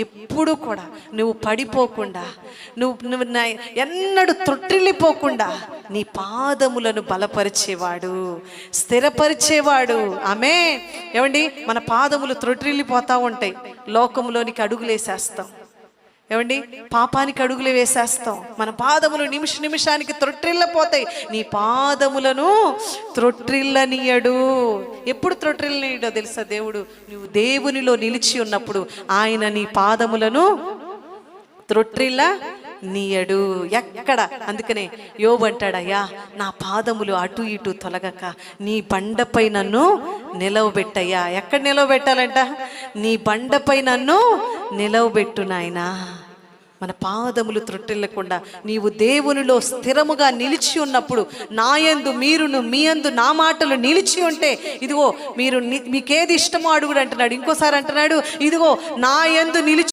ఎప్పుడు కూడా నువ్వు పడిపోకుండా నువ్వు నువ్వు ఎన్నడూ తొట్టిల్లిపోకుండా నీ పాదములను బలపరిచేవాడు స్థిరపరిచేవాడు. ఆమె ఏమండి? మన పాదములు తొట్టిల్లిపోతూ ఉంటాయి. లోకంలోనికి అడుగులేసేస్తాం. ఏమండి? పాపానికి అడుగులు వేసేస్తాం. మన పాదములు నిమిష నిమిషానికి త్రొట్టిల్లపోతాయి. నీ పాదములను త్రొట్టిల్లనీయడు. ఎప్పుడు త్రొట్టిల్లనీయడో తెలుసా దేవుడు? నువ్వు దేవునిలో నిలిచి ఉన్నప్పుడు ఆయన నీ పాదములను త్రొట్టిల్ల నీయడు ఎక్కడ? అందుకనే యోబు అంటాడయ్యా నా పాదములు అటు ఇటు తొలగక నీ బండపై నన్ను నిలవబెట్టయ్యా. ఎక్కడ నిలవబెట్టాలంట? నీ బండపై నన్ను నిలవబెట్టు నాయనా. మన పాదములు త్రొట్టిల్లకుండా నీవు దేవునిలో స్థిరముగా నిలిచి ఉన్నప్పుడు నాయందు మీరును మీ అందు నా మాటలు నిలిచి ఉంటే ఇదిగో మీరు మీకేది ఇష్టమో అడుగుడు అంటున్నాడు. ఇంకోసారి అంటున్నాడు ఇదిగో నా యందు నిలిచి